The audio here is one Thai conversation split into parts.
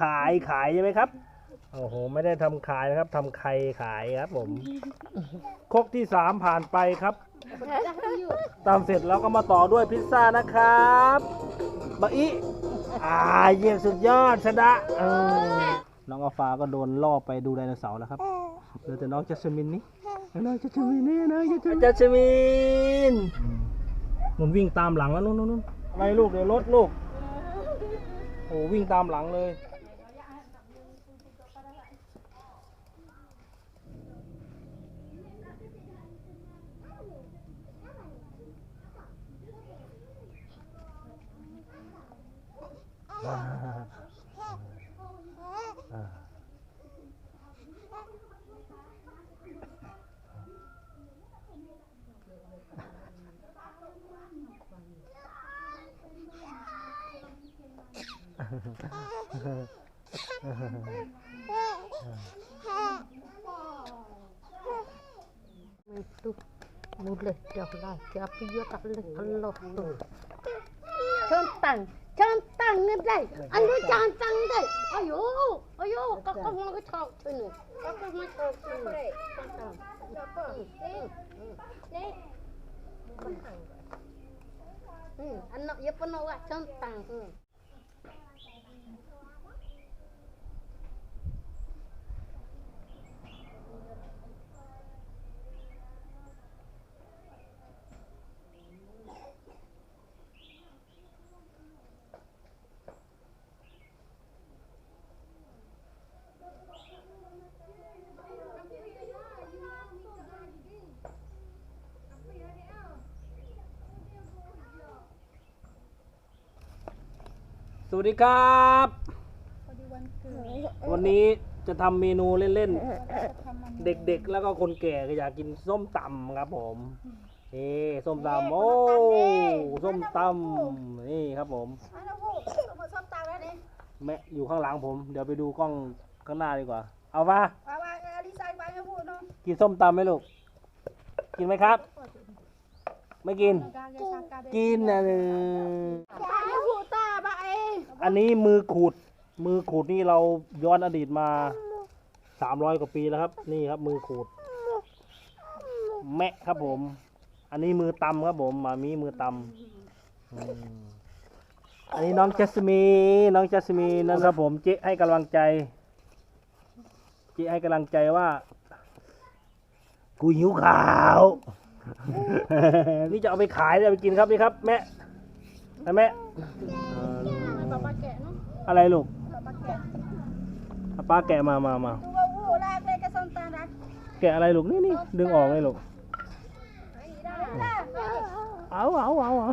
ขายขายใช่ไหมครับ โอ้โห ไม่ได้ทำขายนะครับทำไข่ขายครับผม ครกที่สามผ่านไปครับ ตามเสร็จแล้วก็มาต่อด้วยพิซซ่านะครับบะอิอ่าเยี่ยมสุดยอดชนะเออน้องอัลฟาก็โดนล่อไปดูไดโนเสาร์แล้วครับเหลือแต่น้องจัสมินนี่น้องจัสมินนี่น้องจัสมินมันวิ่งตามหลังแล้วนู่นนู่นนู่นอะไรลูกเดี๋ยวรถลูก โอ้วิ่งตามหลังเลย Itu mulai dah lah. Tapi dia tak boleh Allah tu. Centang, centang ni dai. Anu centang dai. Ayo, ayo, kakak mau ke tahu sini. Kakak mau tahu sini. Centang. Hmm, anak dia pernah buat centang. สวัสดีครับ วันนี้จะทำเมนูเล่นๆ เด็กๆ แล้วก็คนแก่ก็อยากกินส้มตำครับผมนี่ส้มตำโอ้ส้มตำนี่ครับผมส้มตำแล้วนี่แม่อยู่ข้างหลังผม เดี๋ยวไปดูกล้องข้างหน้าดีกว่า เอามาว่าว่าอลิซาไปไม่พูดเนาะกินส้มตำไหมลูก กินไหมครับ ไม่กิน กินนะเออไม่พูดตาบ้าเองอันนี้มือขูด มือขูดนี่เราย้อนอดีตมาสามร้อยกว่าปีแล้วครับ นี่ครับ มือขูด แมะครับผม อันนี้มือตำครับผมมามีมือตำอืมอันนี้น้องจัสมีนน้องจัสมีนนะครับผมเจ๊ให้กำลังใจเจ๊ให้กำลังใจว่า กูหิวข่าว นี่จะเอาไปขายจะเอาไปกินครับนี่ครับ แม่นะแม่เออป้าป้าแกะเนาะอะไรลูกป้าป้าแกะเอาป้าแกะมามามาดูว่าวู้ลากเลยกับส้มตำนะแกะอะไรลูกนี่นี่ดึงออกเลยลูกเอาเอาเอาเอา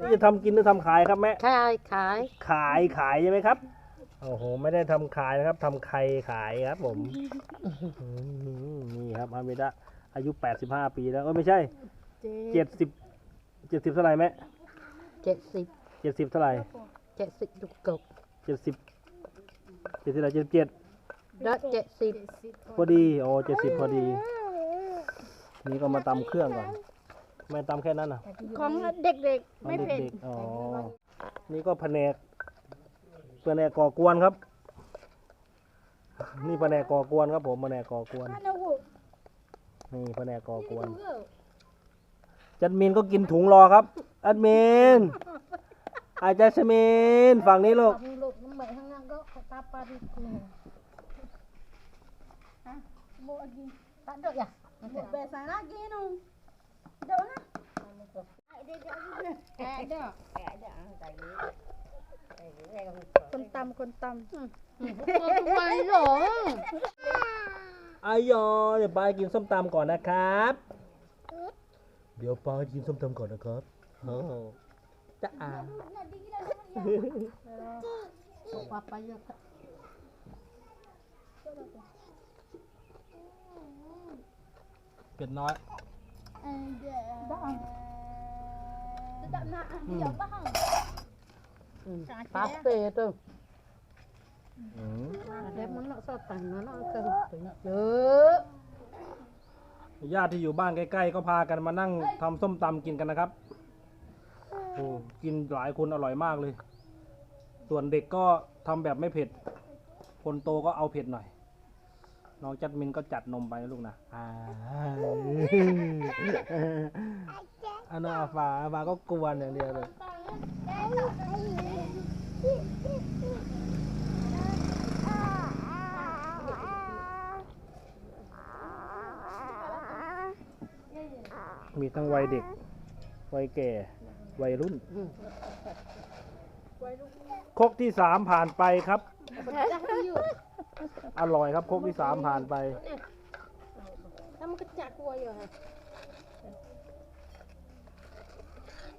นี่จะทำกินหรือทำขายครับแม่ขายขายขายขายใช่ไหมครับโอ้โหไม่ได้ทำขายนะครับทำไข่ขายครับ ผมอืมนี่ครับฮามิดะ อายุ 85 ปีแล้วก็ไม่ใช่ 70 70เท่าไหร่แม่เจ็ดสิบ70เท่าไหร่เจ็ดสิบลูกกบ70 70เท่าไหร่77แล้วเจ็ดสิบพอดีโอ้70 พอดี นี่ก็มาตำเครื่องก่อนไม่ตำแค่นั้นนะของเด็กๆของไม่เผ็ดด็กๆอ๋อ นี่ก็แผนกแผนกก่อกวนครับ นี่แผนกก่อกวนครับผมแผนกก่อกวนอันนั้นวู้ นี่แผนกก่อกวน จัดมินก็กินถุงรอครับอัดมินอาจัสมินฝั่งนี้ลูกลูกน้ำใหม่ข้างล่างก็ตาปาดิคุณโบกิน tak ada ya บุกเบสาลากินนู่นเดี๋ยวนะคนตำคนตำทำไมหรอ อายอเดี๋ยวปากินส้มตำก่อนนะครับ เดี๋ยวปากินส้มตำก่อนนะครับโอ้จะอา เป็ดน้อย Sedap nak dia faham. pasti tu อืม ada mana sotan mana ke yuk ญาติที่อยู่บ้านใกล้ๆก็พากันมานั่งทำส้มตำกินกันนะครับโอ้กินหลายคนอร่อยมากเลย ส่วนเด็กก็ทำแบบไม่เผ็ด คนโตก็เอาเผ็ดหน่อย น้องจัดมินก็จัดนมไปนะลูกนะอ่าอันนั้นอาฟาอาฟาก็กวนอย่างเดียวเลย มีทั้งวัยเด็ก วัยแก่ วัยรุ่นครกที่สามผ่านไปครับ อร่อยครับครกที่สามผ่านไป Kamu kecak gua ya.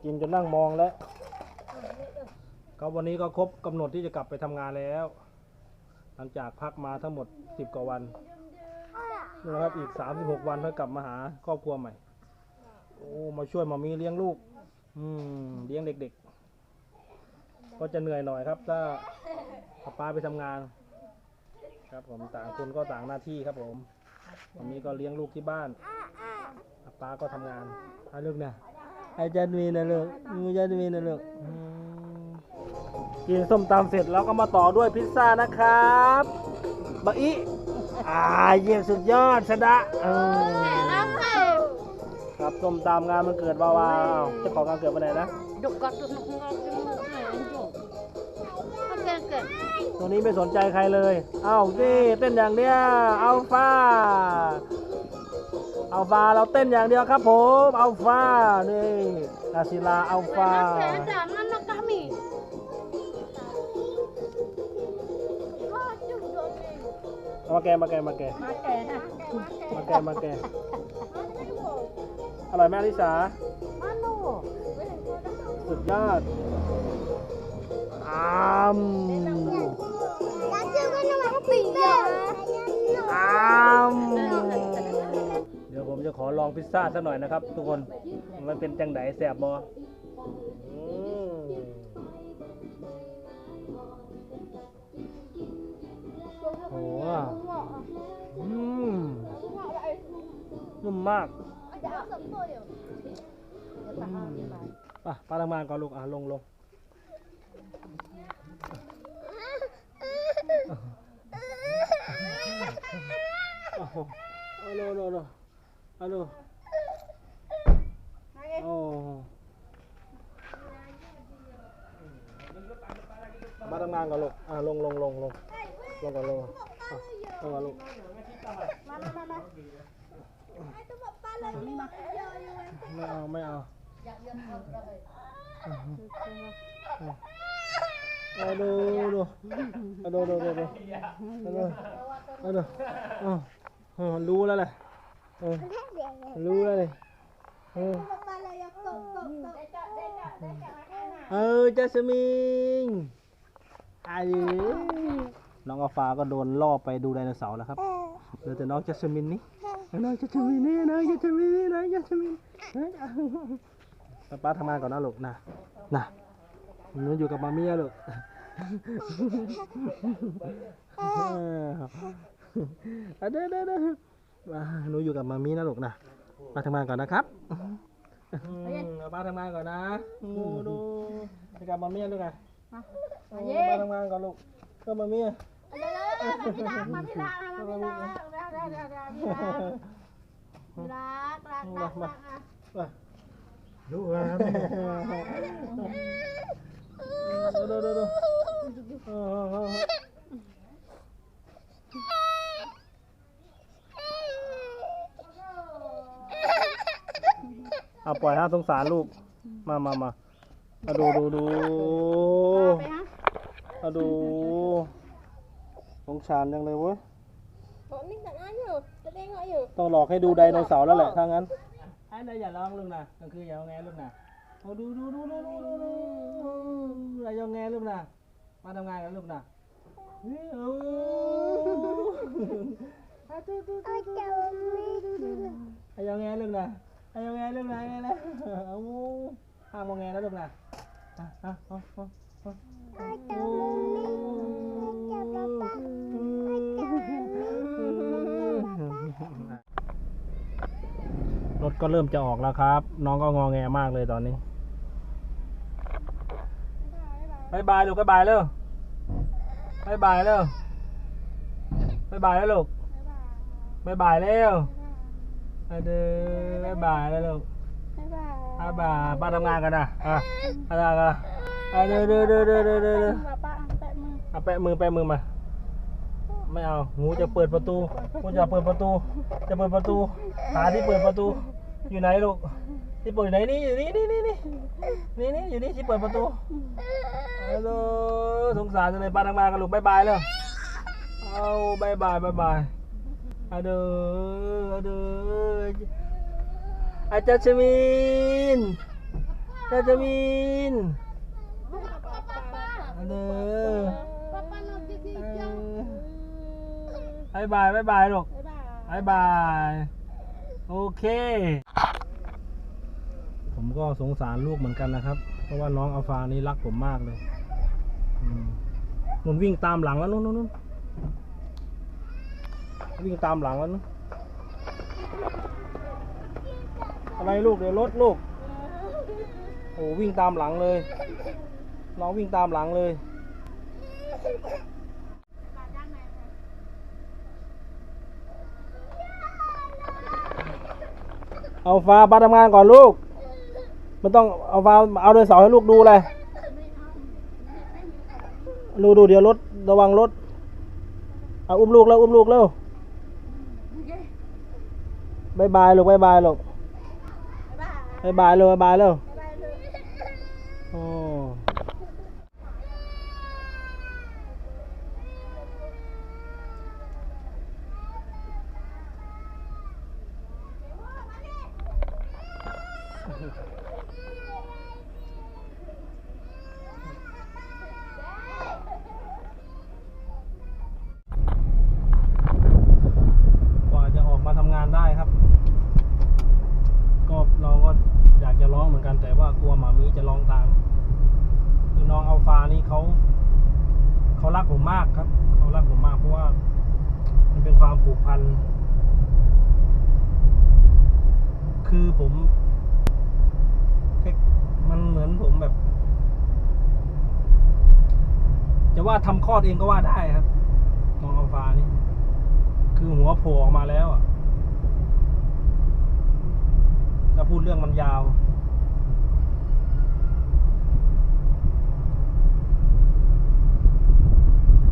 กินจนนั่งมองแล้วก็วันนี้ก็ครบกำหนดที่จะกลับไปทำงานแล้ว หลังจากพักมาทั้งหมดสิบกว่าวันนี่นะครับอีกสามสิบหกวันเพื่อกลับมาหาครอบครัวใหม่ โอ้มาช่วยมามีเลี้ยงลูก อืมเลี้ยงเด็กๆ ก็จะเหนื่อยหน่อยครับ ถ้าเอป้าไปทำงาน ครับผมต่างคนก็ต่างหน้าที่ครับผมวันนี้ก็เลี้ยงลูกที่บ้านป้าก็ทำงานเอาลูกนะไอ้จันมีนะลูกมีจันมีนะลูกกินส้มตำเสร็จแล้วก็มาต่อด้วยพิซซ่านะครับบะอิอ่าเยี่ยมสุดยอดชนะเออ ครับส้มตำงานมันเกิดวาวาวเจ้าของงานเกิดวันไหนนะ Duk kat tu nak ngau tu. Okey okey. ตัวนี้ไม่สนใจใครเลย เอ้านี่เต้นอย่างเดียวอัลฟาอัลฟาเราเต้นอย่างเดียวครับผมอัลฟานี่อาศิลาอัลฟา Okey ada mana kami. เอามาแกะมาแกะมาแกะ Makan dah. มาแกะมาแกะ อร่อยไหมอลิสาสุดยอดอาม Raja mana mak kopi ya? อามเดี๋ยวผมจะขอลองพิซซ่าสักหน่อยนะครับ ทุกคน มันเป็นจังไดแสบบอโอ้โหอืมนุ่มมาก Ada asam tu ya. อะปลาทำงานก่อนลูกอะลงลงโอ้โหเอาโลโลโลเอาโลโอ้มาทำงานก่อนลูกอะล ไม่เอาไม่เอาเอาดูดูเอาดูดูดูดูเอาดูเอาดูเอาเอารู้แล้วแหละเออรู้แล้วเลยเออเออจัสมิงไอ้น้องอัลฟาก็โดนล่อไปดูไดโนเสาร์แล้วครับเหลือแต่น้องจัสมินนี่ น้องจัสมินนี่น้องจัสมินนี่น้องจัสมินเฮ้ยเอาป้าทำงานก่อนนะลูกนะนะหนูอยู่กับมาเมียลูกเออเอาเด้อเด้อเด้อมาหนูอยู่กับมามีนะลูกนะมาทำงานก่อนนะครับอืมเอาป้าทำงานก่อนนะดูดูไปกับมาเมียลูกอะป้าทำงานก่อนลูกเพื่อมาเมีย Mami dah, mami dah, mami dah. Dah dah dah dah. Rak rak มา rak. มามาดูว่าดูดูดูดูเออเออเออเอาปล่อยฮะสงสารลูก มามามาเอาดูดูดูเอาดู สงสารจังเลยเว้ย Kok ni tak nanya. Tak tengok you. ต้องหลอกให้ดูไดโนเสาร์แล้วแหละถ้างั้นไอ้นายอย่าร้องลูกนะกลางคืนอย่าเอาแงลูกนะเอาดูดูดูดูดูดูดูอย่าเอาแงลูกนะมาทำงานกันลูกนะเฮ้ยเอาเอาดูดูดูดูอย่าเอาแงลูกนะอย่าเอาแงลูกนะไงนะเอาห้ามเอาแงนะลูกนะอะอะเอาเอาเอ ถก็เริ่มจะออกแล้วครับ น้องก็งอแงมากเลยตอนนี้บายบายลูกบายบายเร็วบายบายแล้วบายบายแล้วลูกบายบายแล้วไปเด้อบายบายแล้วลูกบายบายป้าทำงานกันนะอะทำงานกันเด้อเด้อเด้อเด้อเด้อเด้อเด้อป้าป้าแปะมือเอาแปะมือแปะมือมาไม่เอางูจะเปิดประตูงูจะเปิดประตู จะเปิดประตู หาที่เปิดประตู อยู่ไหนลูกที่เปิดอยู่ไหนนี่อยู่นี่นี่นี่นี่นี่นี่อยู่นี่ที่เปิดประตูฮัลโหลสงสารจังเลยปาทำงานกันลูกบายบายเลยเอาบายบายบายบายอะเด้ออะเด้ออาจารย์ชมินอาจารย์ชมินอะเด้อบายบายบายบายลูกบายบาย โอเค ผมก็สงสารลูกเหมือนกันนะครับ เพราะว่าน้องอัลฟานี่รักผมมากเลยมนุ่นวิ่งตามหลังแล้วนู่นนู่นนู่นวิ่งตามหลังแล้วนู่นอะไรลูกเดี๋ยวรถลูก โอ้วิ่งตามหลังเลย น้องวิ่งตามหลังเลย เอาฟ้าป้าทำงานก่อนลูกมันต้องเอาฟ้าเอาเดินเสาให้ลูกดูเลยดูดูเดี๋ยวรถระวังรถเอาอุ้มลูกแล้วอุ้มลูกเร็วบายบายลูกบายบายลูกบายบายเลยบายบายเร็วโอ้ กว่าจะออกมาทำงานได้ครับ ก็เราก็อยากจะร้องเหมือนกันแต่ว่ากลัวหมามีจะร้องตาม คือน้องอัลฟานี่เขาเขารักผมมากครับ เขารักผมมากเพราะว่า มันเป็นความผูกพัน คือผม นเหมือนผมแบบ จะว่าทำคลอดเองก็ว่าได้ครับน้องอัลฟานี่ คือหัวโผล่ออกมาแล้วอะถ้าพูดเรื่องมันยาว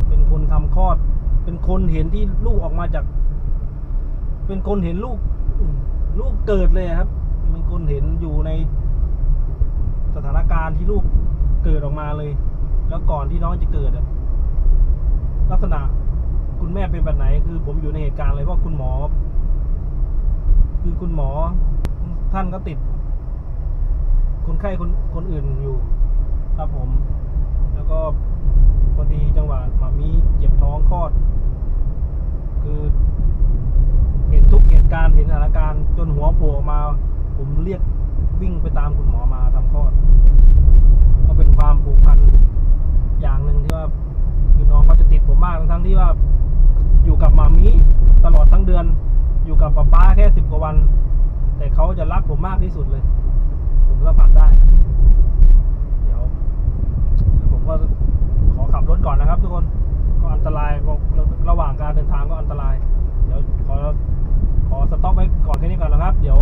เป็นคนทำคลอด เป็นคนเห็นที่ลูกออกมาจาก เป็นคนเห็นลูก ลูกเกิดเลยครับ เป็นคนเห็นอยู่ใน สถานการณ์ที่ลูกเกิดออกมาเลย แล้วก่อนที่น้องจะเกิดลักษณะคุณแม่เป็นแบบไหน คือผมอยู่ในเหตุการณ์เลยเพราะคุณหมอ คือคุณหมอ ท่านก็ติด คนไข้คนคนอื่นอยู่ ครับผม แล้วก็พอดีจังหวะหมามีเจ็บท้องคลอด คือเห็นทุกเหตุการณ์เห็นสถานการณ์จนหัวโผล่ออกมา ผมเรียกวิ่งไปตามคุณหมอมาทำคลอด ก็เป็นความผูกพันอย่างหนึ่งที่ว่า คือน้องเขาจะติดผมมากทั้งๆที่ว่า อยู่กับหมามีตลอดทั้งเดือน อยู่ กับป้าป๊าแค่สิบกว่าวัน แต่เขาจะรักผมมากที่สุดเลย ผมสัมผัสได้ เดี๋ยวเดี๋ยวผมก็ขอขับรถก่อนนะครับ ทุกคน ก็อันตรายก็ระหว่างการเดินทางก็อันตราย เดี๋ยวขอขอสต็อกไว้ก่อนแค่นี้ก่อนนะครับ เดี๋ยว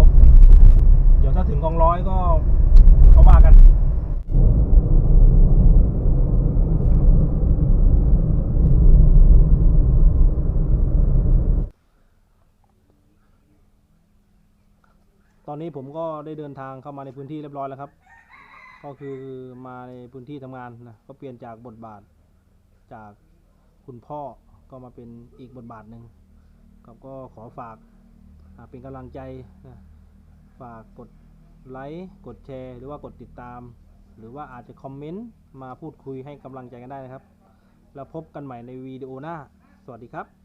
เดี๋ยวถ้าถึงกองร้อยก็เขาว่ากัน ตอนนี้ผมก็ได้เดินทางเข้ามาในพื้นที่เรียบร้อยแล้วครับ ก็คือมาในพื้นที่ทำงานนะก็เปลี่ยนจากบทบาทจากคุณพ่อก็มาเป็นอีกบทบาทหนึ่งครับก็ขอฝากเป็นกำลังใจนะฝากกดไลค์กดแชร์ หรือว่ากดติดตาม หรือว่าอาจจะคอมเมนต์มาพูดคุยให้กำลังใจกันได้นะครับ แล้วพบกันใหม่ในวิดีโอหน้า สวัสดีครับ